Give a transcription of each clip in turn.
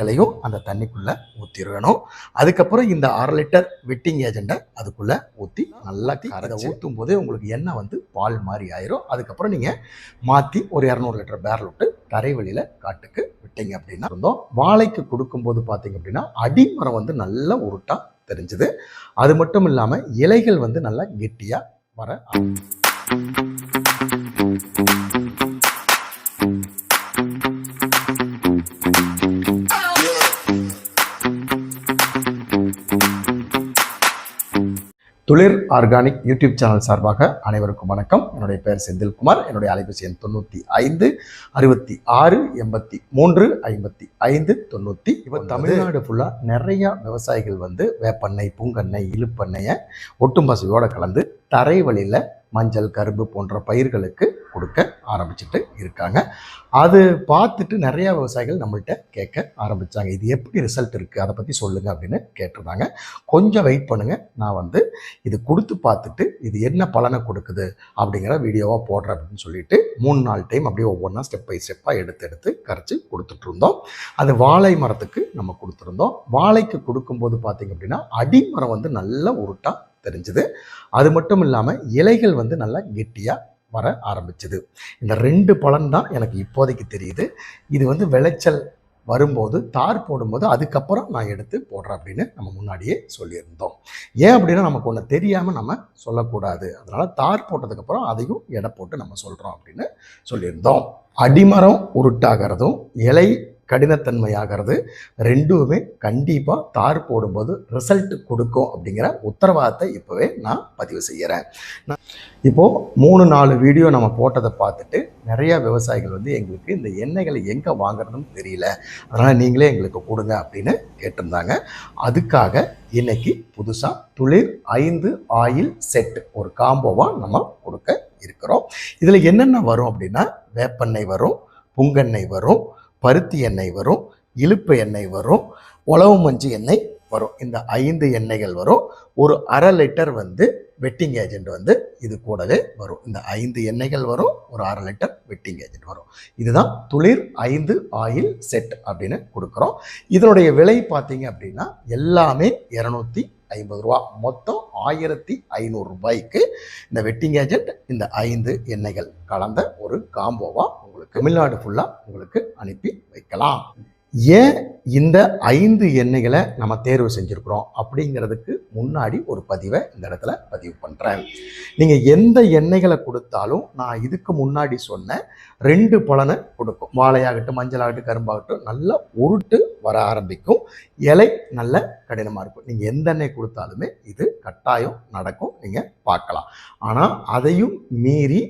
இலையும் அந்த தண்ணிக்குள்ளே ஊற்றிடணும் அதுக்கப்புறம் இந்த அரை லிட்டர் வெட்டிங் ஏஜெண்ட்டை அதுக்குள்ளே ஊற்றி நல்லா அதை ஊற்றும் போதே உங்களுக்கு எண்ணெய் வந்து பால் மாதிரி ஆயிரும். அதுக்கப்புறம் நீங்கள் மாற்றி ஒரு இரநூறு லிட்டர் பேரல் விட்டு தரைவழியில் காட்டுக்கு விட்டீங்க அப்படின்னா இருந்தோம். வாழைக்கு கொடுக்கும்போது பார்த்தீங்க அப்படின்னா அடிமரம் வந்து நல்ல உருட்டாக தெரிஞ்சுது. அது மட்டும் இல்லாமல் இலைகள் வந்து நல்லா கெட்டியாக வர துளிர் ஆர்கானிக் யூடியூப் சேனல் சார்பாக அனைவருக்கும் வணக்கம். என்னுடைய பெயர் செந்தில்குமார். என்னுடைய அலைபேசி எண் தொண்ணூற்றி ஐந்து அறுபத்தி ஆறு எண்பத்தி மூன்று ஐம்பத்தி ஐந்து தொண்ணூற்றி இப்போ தமிழ்நாடு ஃபுல்லாக நிறையா விவசாயிகள் வந்து வேப்பெண்ணெய் பூங்கெண்ணெய் இழுப்பெண்ணெயை ஒட்டும் கலந்து தரை வழியில் மஞ்சள் கரும்பு போன்ற பயிர்களுக்கு கொடுக்க ஆரம்பிச்சுட்டு இருக்காங்க. அது பார்த்துட்டு நிறையா விவசாயிகள் நம்மள்கிட்ட கேட்க ஆரம்பித்தாங்க இது எப்படி ரிசல்ட் இருக்குது அதை பற்றி சொல்லுங்கள் அப்படின்னு கேட்டிருந்தாங்க. கொஞ்சம் வெயிட் பண்ணுங்கள் நான் வந்து இது கொடுத்து பார்த்துட்டு இது என்ன பலனை கொடுக்குது அப்படிங்கிற வீடியோவாக போடுறேன் அப்படின்னு சொல்லிட்டு மூணு நாலு டைம் அப்படியே ஒவ்வொன்றா ஸ்டெப் பை ஸ்டெப்பாக எடுத்து எடுத்து கரைச்சி கொடுத்துட்ருந்தோம் அது வாழை மரத்துக்கு நம்ம கொடுத்துருந்தோம். வாழைக்கு கொடுக்கும்போது பார்த்திங்க அப்படின்னா அடிமரம் வந்து நல்ல உருட்டாக தெரிஞ்சுது. அது மட்டும் இல்லாமல் இலைகள் வந்து நல்லா கெட்டியாக வர ஆரம்பிச்சுது. இந்த ரெண்டு பலன் தான் எனக்கு இப்போதைக்கு தெரியுது. இது வந்து விளைச்சல் வரும்போது தார் போடும்போது அதுக்கப்புறம் நான் எடுத்து போடுறேன் அப்படின்னு நம்ம முன்னாடியே சொல்லியிருந்தோம். ஏன் அப்படின்னா நமக்கு ஒன்று தெரியாமல் நம்ம சொல்லக்கூடாது. அதனால் தார் போட்டதுக்கப்புறம் அதையும் எடை போட்டு நம்ம சொல்கிறோம் அப்படின்னு சொல்லியிருந்தோம். அடிமரம் உருட்டாகிறதும் இலை கடினத்தன்மையாகிறது. ரெண்டுமே கண்டிப்பாக தார் போடும்போது ரிசல்ட் கொடுக்கும் அப்படிங்கிற உத்தரவாதத்தை இப்போவே நான் பதிவு செய்கிறேன் நான் இப்போது மூணு நாலு வீடியோ நம்ம போட்டதை பார்த்துட்டு நிறையா விவசாயிகள் வந்து எங்களுக்கு இந்த எண்ணெய்களை எங்கே வாங்குறதுன்னு தெரியல. அதனால் நீங்களே எங்களுக்கு கொடுங்க அப்படின்னு கேட்டிருந்தாங்க. அதுக்காக இன்னைக்கு புதுசாக துளிர் ஐந்து ஆயில் செட் ஒரு காம்போவாக நம்ம கொடுக்க இருக்கிறோம். இதில் என்னென்ன வரும் அப்படின்னா வேப்பெண்ணெய் வரும் புங்கெண்ணெய் வரும் பருத்தி எண்ணெய் வரும் இழுப்பு எண்ணெய் வரும் உழவு மஞ்சு எண்ணெய் வரும். இந்த ஐந்து எண்ணெய்கள் வரும். ஒரு அரை லிட்டர் வந்து வெட்டிங் ஏஜென்ட் வந்து இது கூடவே வரும். இந்த ஐந்து எண்ணெய்கள் வரும் ஒரு அரை லிட்டர் வெட்டிங் ஏஜென்ட் வரும். இதுதான் துளிர் ஐந்து ஆயில் செட் அப்படின்னு கொடுக்குறோம். இதனுடைய விலை பார்த்தீங்க அப்படின்னா எல்லாமே இரநூத்தி ஐம்பது ரூபா. மொத்தம் ஆயிரத்தி ஐநூறு ரூபாய்க்கு இந்த வெட்டிங் ஏஜென்ட் இந்த ஐந்து எண்ணெய்கள் கலந்த ஒரு காம்போவாக உங்களுக்கு தமிழ்நாடு ஃபுல்லாக உங்களுக்கு அனுப்பி வைக்கலாம். ஏன் இந்த ஐந்து எண்ணெய்களை நம்ம தேர்வு செஞ்சுருக்குறோம்? அப்படிங்கிறதுக்கு முன்னாடி ஒரு பதிவை இந்த இடத்துல பதிவு பண்ணுறேன் நீங்கள் எந்த எண்ணெய்களை கொடுத்தாலும் நான் இதுக்கு முன்னாடி சொன்ன ரெண்டு பலனை கொடுக்கும். வாழையாகட்டும் மஞ்சளாகட்டும் கரும்பாகட்டும் நல்லா உருட்டு வர ஆரம்பிக்கும். இலை நல்ல கடினமாக இருக்கும். நீங்கள் எந்த எண்ணெய் கொடுத்தாலுமே இது கட்டாயம் நடக்கும். நீங்கள் பார்க்கலாம். ஆனால் அதையும் மீறி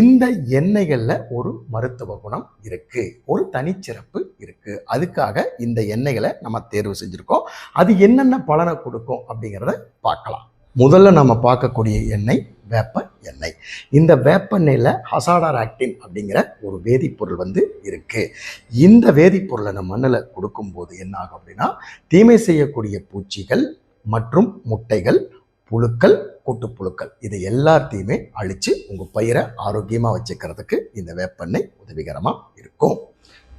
இந்த எண்ணெய்களில் ஒரு மருத்துவ குணம் இருக்குது ஒரு தனிச்சிறப்பு இருக்குது அதுக்காக இந்த எண்ணெய்களை நம்ம தேர்வு செஞ்சுருக்கோம். அது என்னென்ன பலனை கொடுக்கும் அப்படிங்கிறத பார்க்கலாம். முதல்ல நம்ம பார்க்கக்கூடிய எண்ணெய் வேப்ப எண்ணெய். இந்த வேப்பெண்ணெயில் ஹசாடார் ஆக்டின் அப்படிங்கிற ஒரு வேதிப்பொருள் வந்து இருக்குது இந்த வேதிப்பொருளை நம்ம மண்ணில் கொடுக்கும்போது என்ன ஆகும் அப்படின்னா தீமை செய்யக்கூடிய பூச்சிகள் மற்றும் முட்டைகள் புழுக்கள் கூட்டுப்புழுக்கள் இது எல்லாத்தையுமே அழித்து உங்கள் பயிரை ஆரோக்கியமாக வச்சுக்கிறதுக்கு இந்த வேப்பெண்ணெய் உதவிகரமாக இருக்கும்.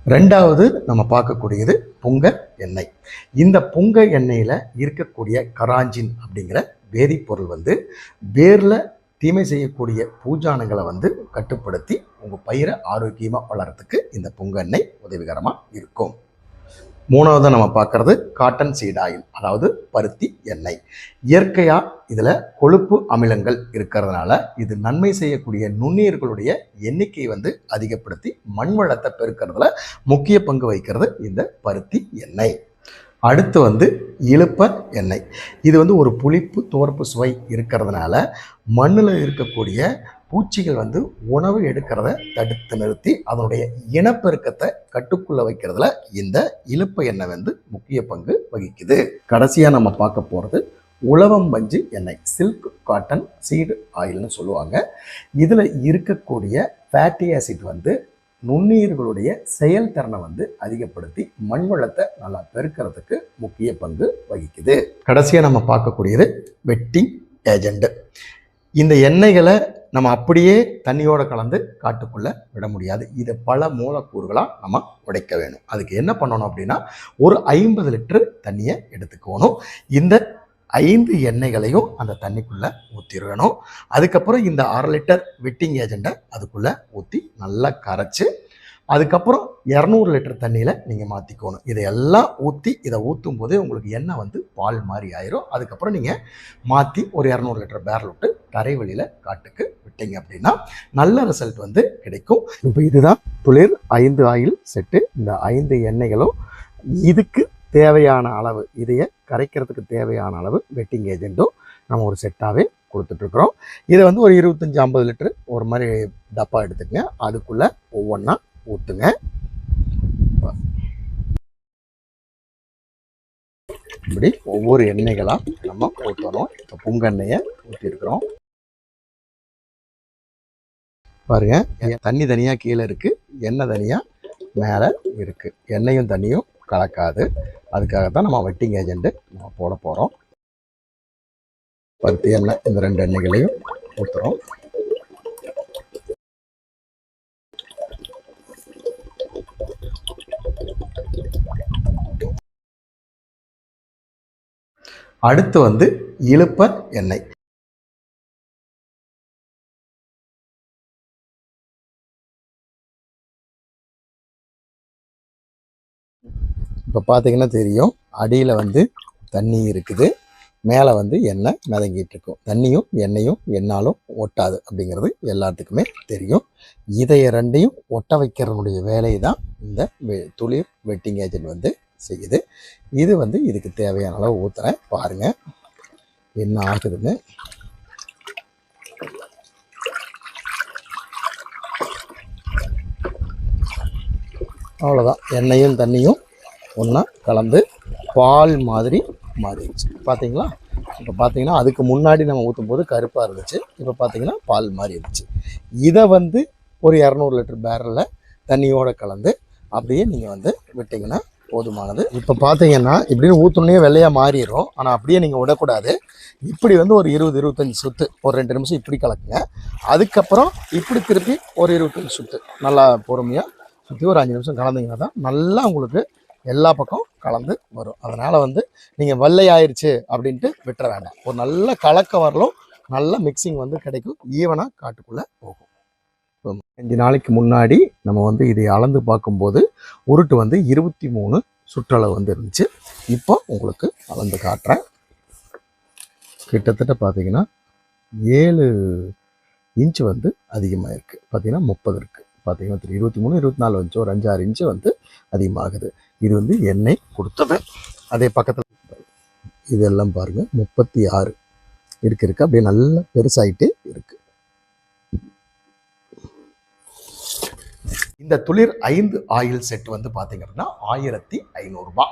ரெண்டாவது நம்ம பார்க்கக்கூடியது புங்க எண்ணெய். இந்த புங்க எண்ணெயில் இருக்கக்கூடிய கராஞ்சின் அப்படிங்கிற வேதிப்பொருள் வந்து வேரில் தீமை செய்யக்கூடிய பூஜானங்களை வந்து கட்டுப்படுத்தி உங்கள் பயிரை ஆரோக்கியமாக வளர்கிறதுக்கு இந்த புங்க எண்ணெய் உதவிகரமாக இருக்கும். மூணாவது நம்ம பார்க்குறது காட்டன் சீட் ஆயில் அதாவது பருத்தி எண்ணெய். இயற்கையாக இதில் கொழுப்பு அமிலங்கள் இருக்கிறதுனால இது நன்மை செய்யக்கூடிய நுண்ணுயிர்களுடைய எண்ணிக்கையை வந்து அதிகப்படுத்தி மண் வளத்தை பெருக்கிறதுல முக்கிய பங்கு வகிக்கிறது இந்த பருத்தி எண்ணெய். அடுத்து வந்து இழுப்ப எண்ணெய். இது வந்து ஒரு புளிப்பு துவர்ப்பு சுவை இருக்கிறதுனால மண்ணில் இருக்கக்கூடிய பூச்சிகள் வந்து உணவு எடுக்கிறத தடுத்து நிறுத்தி அதனுடைய இனப்பெருக்கத்தை கட்டுக்குள்ளே வைக்கிறதுல இந்த இழுப்ப எண்ணெய் வந்து முக்கிய பங்கு வகிக்குது. கடைசியாக நம்ம பார்க்க போகிறது உழவம் மஞ்சு எண்ணெய் சில்க் காட்டன் சீடு ஆயில்னு சொல்லுவாங்க. இதில் இருக்கக்கூடிய ஃபேட்டி ஆசிட் வந்து நுண்ணுயிர்களுடைய செயல்திறனை வந்து அதிகப்படுத்தி மண் வளத்தை நல்லா பெருக்கிறதுக்கு முக்கிய பங்கு வகிக்குது. கடைசியாக நம்ம பார்க்கக்கூடியது வெட்டிங் ஏஜெண்ட் இந்த எண்ணெய்களை நம்ம அப்படியே தண்ணியோடு கலந்து காட்டுக்குள்ள விட முடியாது. இதை பல மூலக்கூறுகளாக நம்ம உடைக்க வேணும். அதுக்கு என்ன பண்ணணும் அப்படின்னா ஒரு ஐம்பது லிட்டர் தண்ணியை எடுத்துக்கணும். இந்த ஐந்து எண்ணெய்களையும் அந்த தண்ணிக்குள்ளே ஊற்றிடணும் அதுக்கப்புறம் இந்த அரை லிட்டர் வெட்டிங் ஏஜெண்ட்டை அதுக்குள்ளே ஊற்றி நல்லா கரைச்சி அதுக்கப்புறம் இரநூறு லிட்டர் தண்ணியில் நீங்கள் மாற்றிக்கணும் இதையெல்லாம் ஊற்றி இதை ஊற்றும் போதே உங்களுக்கு எண்ணெய் வந்து பால் மாதிரி ஆயிரும். அதுக்கப்புறம் நீங்கள் மாற்றி ஒரு இரநூறு லிட்டர் பேரல் விட்டு தரை வழியில் காட்டுக்கு விட்டீங்க அப்படின்னா நல்ல ரிசல்ட் வந்து கிடைக்கும். இப்போ இதுதான் துளிர் ஐந்து ஆயில் செட்டு. இந்த ஐந்து எண்ணெய்களும் இதுக்கு தேவையான அளவு இதைய கரைக்கிறதுக்கு தேவையான அளவு வெட்டிங் ஏஜென்ட்டும் நம்ம ஒரு செட்டாகவே கொடுத்துட்ருக்குறோம். இதை வந்து ஒரு இருபத்தஞ்சி ஐம்பது லிட்டர் ஒரு மாதிரி டப்பா எடுத்துக்கங்க. அதுக்குள்ளே ஒவ்வொன்றா ஊற்றுங்க இப்படி ஒவ்வொரு எண்ணெய்களாக நம்ம ஊற்றணும் இப்போ புங்கெண்ணெயை ஊற்றிருக்கிறோம் பாருங்க தண்ணி தனியாக கீழே இருக்குது எண்ணெய் தனியாக மேலே இருக்குது எண்ணெயும் தண்ணியும் கலக்காது. அதுக்காக தான் நம்ம வெட்டிங் ஏஜெண்ட்டு நம்ம போட போகிறோம் பருத்தி எண்ணெய் இந்த ரெண்டு எண்ணெய்களையும் ஊற்றுறோம் அடுத்து வந்து இழுப்ப எண்ணெய். இப்போ பார்த்தீங்கன்னா தெரியும். அடியில் வந்து தண்ணி இருக்குது. மேலே வந்து எண்ணெய் மிதங்கிட்டு இருக்கும். தண்ணியும் எண்ணெயும் எண்ணாலும் ஒட்டாது அப்படிங்கிறது எல்லாத்துக்குமே தெரியும். இதை ரெண்டையும் ஒட்ட வைக்கிறனுடைய வேலையை தான் இந்த வெ- துளிர் வெட்டிங் ஏஜென்ட் வந்து செய்யுது. இது வந்து இதுக்கு தேவையான அளவு ஊற்றுறேன் பாருங்கள் என்ன ஆகுதுன்னு. அவ்வளோதான் எண்ணெயும் தண்ணியும் ஒன்றா கலந்து பால் மாதிரி மாறிடுச்சு. பார்த்தீங்களா இப்போ பார்த்தீங்கன்னா அதுக்கு முன்னாடி நம்ம ஊற்றும் போது கருப்பாக இருந்துச்சு. இப்போ பார்த்தீங்கன்னா பால் மாதிரி இருந்துச்சு இதை வந்து ஒரு இரநூறு லிட்டர் பேரலில் தண்ணியோடு கலந்து அப்படியே நீங்கள் வந்து விட்டிங்கன்னா போதுமானது. இப்போ பார்த்தீங்கன்னா இப்படின்னு ஊற்றுனே வெள்ளையாக மாறிடும். ஆனால் அப்படியே நீங்கள் விடக்கூடாது. இப்படி வந்து ஒரு இருபது இருபத்தஞ்சி சுத்து. ஒரு ரெண்டு நிமிஷம் இப்படி கலக்குங்க. அதுக்கப்புறம் இப்படி திருப்பி ஒரு இருபத்தஞ்சி சுத்து. நல்லா பொறுமையாக சுற்றி ஒரு அஞ்சு நிமிஷம் கலந்தீங்கன்னா தான் நல்லா உங்களுக்கு எல்லா பக்கம் கலந்து வரும். அதனால் வந்து நீங்கள் வெள்ளை ஆயிருச்சு அப்படின்ட்டு விட்டுற வேண்டாம். ஒரு நல்ல கலக்க வரலும் நல்ல மிக்சிங் வந்து கிடைக்கும். ஈவனாக காட்டுக்குள்ளே போகும். அஞ்சு நாளைக்கு முன்னாடி நம்ம வந்து இதை அளந்து பார்க்கும்போது உருட்டு வந்து இருபத்தி மூணு சுற்றளவு வந்து இருந்துச்சு. இப்போ உங்களுக்கு அளந்து காட்டுறேன். கிட்டத்தட்ட பார்த்தீங்கன்னா ஏழு இன்ச் வந்து அதிகமாக இருக்குது பார்த்தீங்கன்னா முப்பது இருக்குது பார்த்தீங்கன்னா தெரியும். இருபத்தி மூணு இருபத்தி நாலு இன்ச்சு ஒரு அஞ்சாறு இன்ச்சு வந்து அதிகமாகுது. இது வந்து எண்ணெய் கொடுத்தது அதே பக்கத்தில் இதெல்லாம் பாருங்க முப்பத்தி ஆறு இருக்கு இருக்கு. அப்படியே நல்லா பெருசாயிட்டே இருக்கு. இந்த துளிர் ஐந்து ஆயில் செட் வந்து பார்த்தீங்க அப்படின்னா ஆயிரத்தி ஐநூறுரூபா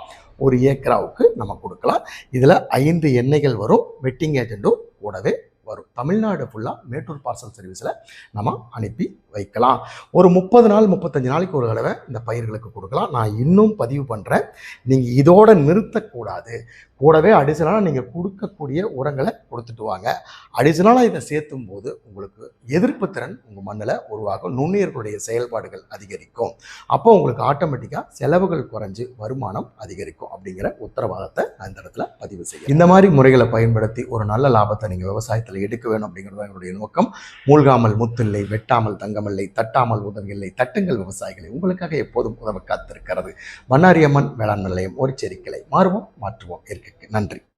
ஒரு ஏக்கராவுக்கு நம்ம கொடுக்கலாம். இதில் ஐந்து எண்ணெய்கள் வரும். வெட்டிங் ஏஜென்ட்டும் கூடவே வரும். தமிழ்நாடு ஃபுல்லாக மேட்டூர் பார்சல் சர்வீஸில் நம்ம அனுப்பி வைக்கலாம். ஒரு முப்பது நாள் முப்பத்தஞ்சு நாளைக்கு ஒரு தடவை இந்த பயிர்களுக்கு கொடுக்கலாம். நான் இன்னும் பதிவு பண்ணுறேன் நீங்கள் இதோட நிறுத்தக்கூடாது. கூடவே அடிஷனலாக நீங்கள் கொடுக்கக்கூடிய உரங்களை கொடுத்துட்டு வாங்க. அடிஷனலாக இதை சேர்த்தும் போது உங்களுக்கு எதிர்ப்பு திறன் உங்கள் மண்ணில் உருவாகும். நுண்ணுயிர்களுடைய செயல்பாடுகள் அதிகரிக்கும். அப்போ உங்களுக்கு ஆட்டோமேட்டிக்காக செலவுகள் குறைஞ்சு வருமானம் அதிகரிக்கும் அப்படிங்கிற உத்தரவாதத்தை அந்த இடத்துல பதிவு செய்யும் இந்த மாதிரி முறைகளை பயன்படுத்தி ஒரு நல்ல லாபத்தை நீங்கள் விவசாயத்தில் எடுக்க வேணும் அப்படிங்கிறது என்னுடைய நோக்கம். மூழ்காமல் முத்தில்லை வெட்டாமல் தங்கமில்லை தட்டாமல் உதவியில்லை தட்டுங்கள் விவசாயிகளை. உங்களுக்காக எப்போதும் உதவ காத்திருக்கிறது. மன்னாரியம்மன் வேளாண் நிலையம் ஒரு செரிக்கிளை மாறுவோம் மாற்றுவோம். இருக்கு நன்றி.